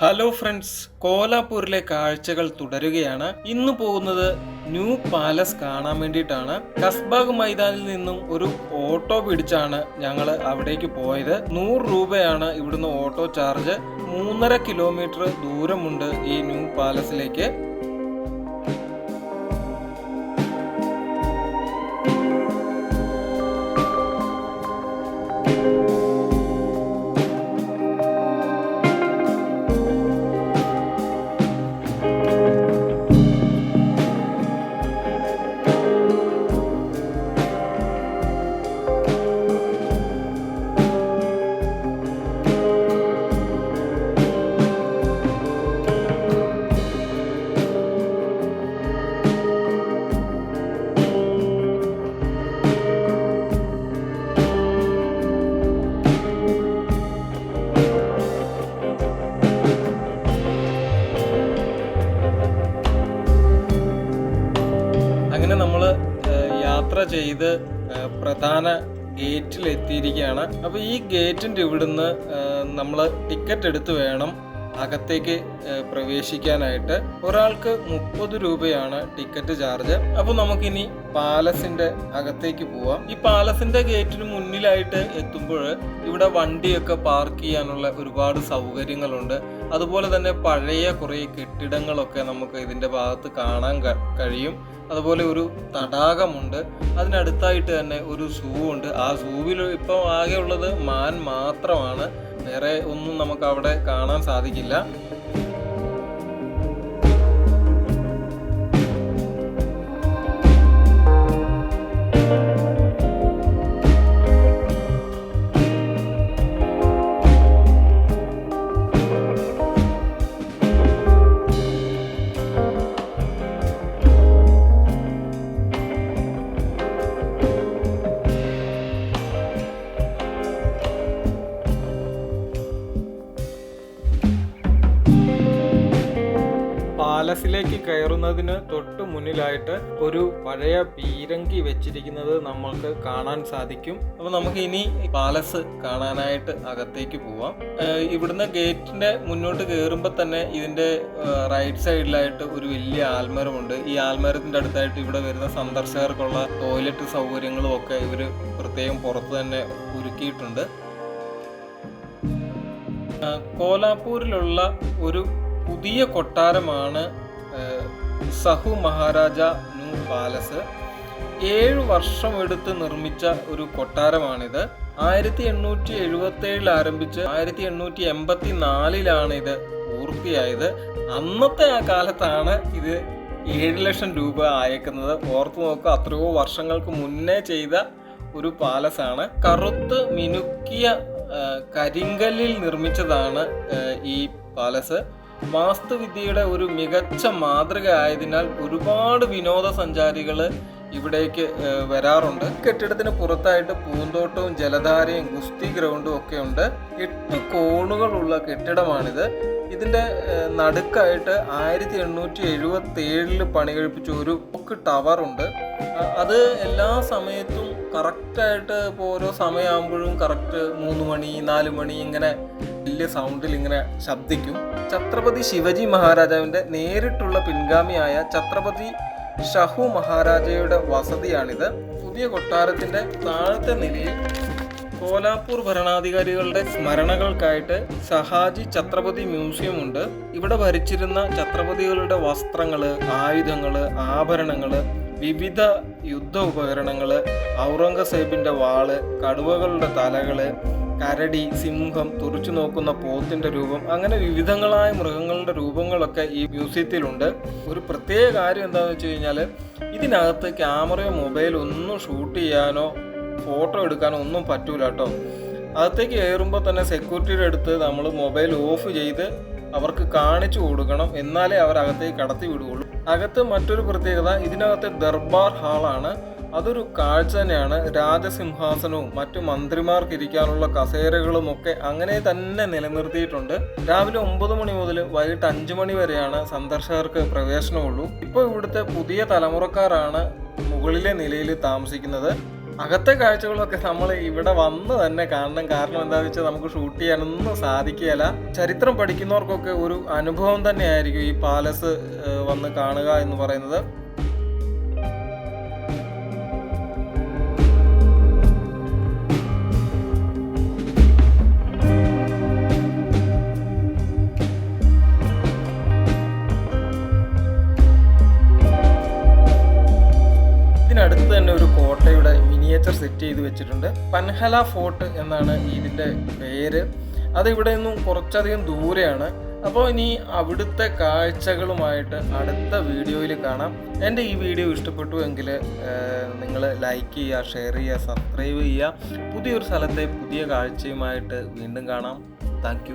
Hello friends കോലാപൂരിലെ കാഴ്ചകൾ തുടരുകയാണ്. ഇന്ന് പോകുന്നത് ന്യൂ പാലസ് കാണാൻ വേണ്ടിയിട്ടാണ്. കസ്ബാഗ് മൈതാനിൽ നിന്നും ഒരു ഓട്ടോ പിടിച്ചാണ് ഞങ്ങൾ അവിടേക്ക് പോയത്. നൂറ് രൂപയാണ് ഇവിടുന്ന് ഓട്ടോ ചാർജ്. മൂന്നര കിലോമീറ്റർ ദൂരമുണ്ട് ഈ ന്യൂ പാലസിലേക്ക്. യാത്ര ചെയ്ത് പ്രധാന ഗേറ്റിൽ എത്തിയിരിക്കുകയാണ് അപ്പോൾ ഈ ഗേറ്റിന്റെ ഇവിടുന്ന് നമ്മൾ ടിക്കറ്റ് എടുത്ത് വേണം അകത്തേക്ക് പ്രവേശിക്കാനായിട്ട്. ഒരാൾക്ക് മുപ്പത് രൂപയാണ് ടിക്കറ്റ് ചാർജ്. അപ്പോൾ നമുക്കിനി പാലസിന്റെ അകത്തേക്ക് പോവാം. ഈ പാലസിന്റെ ഗേറ്റിന് മുന്നിലായിട്ട് എത്തുമ്പോൾ ഇവിടെ വണ്ടിയൊക്കെ പാർക്ക് ചെയ്യാനുള്ള ഒരുപാട് സൗകര്യങ്ങളുണ്ട്. അതുപോലെ തന്നെ പഴയ കുറേ കെട്ടിടങ്ങളൊക്കെ നമുക്ക് ഇതിന്റെ ഭാഗത്ത് കാണാൻ കഴിയും. അതുപോലെ ഒരു തടാകമുണ്ട്. അതിനടുത്തായിട്ട് തന്നെ ഒരു സൂ ഉണ്ട് ആ സൂവിൽ ഇപ്പം ആകെ ഉള്ളത് മാൻ മാത്രമാണ്. വേറെ ഒന്നും നമുക്ക് അവിടെ കാണാൻ സാധിക്കില്ല. പാലസിലേക്ക് കയറുന്നതിന് തൊട്ട് മുന്നിലായിട്ട് ഒരു പഴയ പീരങ്കി വെച്ചിരിക്കുന്നത് നമ്മൾക്ക് കാണാൻ സാധിക്കും. അപ്പോൾ നമുക്ക് ഇനി പാലസ് കാണാനായിട്ട് അകത്തേക്ക് പോവാം. ഇവിടുന്ന് ഗേറ്റിന്റെ മുന്നോട്ട് കയറുമ്പോൾ തന്നെ ഇതിന്റെ റൈറ്റ് സൈഡിലായിട്ട് ഒരു വലിയ ആൽമരമുണ്ട്. ഈ ആൽമരത്തിന്റെ അടുത്തായിട്ട് ഇവിടെ വരുന്ന സന്ദർശകർക്കുള്ള ടോയ്ലറ്റ് സൗകര്യങ്ങളും ഒക്കെ ഇവർ പ്രത്യേകം പുറത്ത് തന്നെ ഒരുക്കിയിട്ടുണ്ട്. കോലാപ്പൂരിലുള്ള ഒരു പുതിയ കൊട്ടാരമാണ് സഹു മഹാരാജ ന്യൂ പാലസ്. ഏഴ് വർഷം എടുത്ത് നിർമ്മിച്ച ഒരു കൊട്ടാരമാണിത്. ആയിരത്തി എണ്ണൂറ്റി എഴുപത്തി ഏഴിൽ ആരംഭിച്ച് ആയിരത്തി എണ്ണൂറ്റി എൺപത്തി നാലിലാണ് ഇത് പൂർത്തിയായത്. അന്നത്തെ ആ കാലത്താണ് ഇത് ഏഴ് ലക്ഷം രൂപ അയക്കുന്നത് ഓർത്തു നോക്കുക അത്രയോ വർഷങ്ങൾക്ക് മുന്നേ ചെയ്ത ഒരു പാലസാണ്. കറുത്ത് മിനുക്കിയ കരിങ്കല്ലിൽ നിർമ്മിച്ചതാണ് ഈ പാലസ്. വാസ്തുവിദ്യയുടെ ഒരു മികച്ച മാതൃക ആയതിനാൽ ഒരുപാട് വിനോദസഞ്ചാരികൾ ഇവിടേക്ക് വരാറുണ്ട്. കെട്ടിടത്തിന് പുറത്തായിട്ട് പൂന്തോട്ടവും ജലധാരയും ഗുസ്തി ഗ്രൗണ്ടും ഒക്കെ ഉണ്ട്. എട്ട് കോണുകളുള്ള കെട്ടിടമാണിത്. ഇതിന്റെ നടുക്കായിട്ട് ആയിരത്തി എണ്ണൂറ്റി എഴുപത്തി ഏഴിൽ പണി കഴിപ്പിച്ച ഒരു ഒക്കെ ടവറുണ്ട് അത് എല്ലാ സമയത്തും കറക്റ്റായിട്ട് ഇപ്പോൾ ഓരോ സമയമാകുമ്പോഴും കറക്റ്റ് മൂന്ന് മണി നാല് മണി ഇങ്ങനെ വലിയ സൗണ്ടിൽ ഇങ്ങനെ ശബ്ദിക്കും. ഛത്രപതി ശിവജി മഹാരാജാവിന്റെ നേരിട്ടുള്ള പിൻഗാമിയായ ഛത്രപതി ഷഹു മഹാരാജയുടെ വസതിയാണിത്. പുതിയ കൊട്ടാരത്തിന്റെ താഴത്തെ നിലയിൽ കോലാപ്പൂർ ഭരണാധികാരികളുടെ സ്മരണകൾക്കായിട്ട് സഹാജി ഛത്രപതി മ്യൂസിയം ഉണ്ട്. ഇവിടെ ഭരിച്ചിരുന്ന ഛത്രപതികളുടെ വസ്ത്രങ്ങൾ ആയുധങ്ങൾ ആഭരണങ്ങൾ വിവിധ യുദ്ധ ഉപകരണങ്ങൾ ഔറംഗസേബിന്റെ വാൾ കടുവകളുടെ തലകൾ കരടി സിംഹം തുറച്ചു നോക്കുന്ന പോത്തിന്റെ രൂപം അങ്ങനെ വിവിധങ്ങളായ മൃഗങ്ങളുടെ രൂപങ്ങളൊക്കെ ഈ മ്യൂസിയത്തിലുണ്ട്. ഒരു പ്രത്യേക കാര്യം എന്താണെന്ന് വെച്ച് കഴിഞ്ഞാൽ ഇതിനകത്ത് ക്യാമറയോ മൊബൈലോ ഒന്നും ഷൂട്ട് ചെയ്യാനോ ഫോട്ടോ എടുക്കാനോ ഒന്നും പറ്റൂല കേട്ടോ. അകത്തേക്ക് കയറുമ്പോൾ തന്നെ സെക്യൂരിറ്റിയുടെ അടുത്ത് നമ്മൾ മൊബൈൽ ഓഫ് ചെയ്ത് അവർക്ക് കാണിച്ചു കൊടുക്കണം എന്നാലേ അവർ അകത്തേക്ക് കടത്തി വിടുകയുള്ളൂ. അകത്ത് മറ്റൊരു പ്രത്യേകത ഇതിനകത്തെ ദർബാർ ഹാളാണ്. അതൊരു കാഴ്ച തന്നെയാണ്. രാജസിംഹാസനവും മറ്റു മന്ത്രിമാർക്ക് ഇരിക്കാനുള്ള കസേരകളും ഒക്കെ അങ്ങനെ തന്നെ നിലനിർത്തിയിട്ടുണ്ട്. രാവിലെ ഒമ്പത് മണി മുതൽ വൈകിട്ട് അഞ്ചു മണി വരെയാണ് സന്ദർശകർക്ക് പ്രവേശനമുള്ളൂ. ഇപ്പോൾ ഇവിടുത്തെ പുതിയ തലമുറക്കാരാണ് മുകളിലെ നിലയിൽ താമസിക്കുന്നത്. അകത്തെ കാഴ്ചകളൊക്കെ നമ്മൾ ഇവിടെ വന്ന് തന്നെ കാണണം. കാരണം എന്താണെന്ന് വെച്ചാൽ നമുക്ക് ഷൂട്ട് ചെയ്യാനൊന്നും സാധിക്കുകയില്ല. ചരിത്രം പഠിക്കുന്നവർക്കൊക്കെ ഒരു അനുഭവം തന്നെയായിരിക്കും ഈ പാലസ് വന്ന് കാണുക എന്ന് പറയുന്നത്. ഇതിനടുത്ത് തന്നെ ഒരു കോട്ടയുടെ മിനിയേച്ചർ സെറ്റ് ചെയ്ത് വെച്ചിട്ടുണ്ട്. പൻഹല ഫോർട്ട് എന്നാണ് ഇതിന്റെ പേര്. അത് ഇവിടെ നിന്നും കുറച്ചധികം ദൂരെയാണ്. അപ്പോൾ ഇനി അവിടുത്തെ കാഴ്ചകളുമായിട്ട് അടുത്ത വീഡിയോയിൽ കാണാം. എന്റെ ഈ വീഡിയോ ഇഷ്ടപ്പെട്ടു എങ്കിൽ നിങ്ങൾ ലൈക്ക് ചെയ്യുക ഷെയർ ചെയ്യുക സബ്സ്ക്രൈബ് ചെയ്യുക. പുതിയൊരു സ്ഥലത്തെ പുതിയ കാഴ്ചയുമായിട്ട് വീണ്ടും കാണാം. താങ്ക്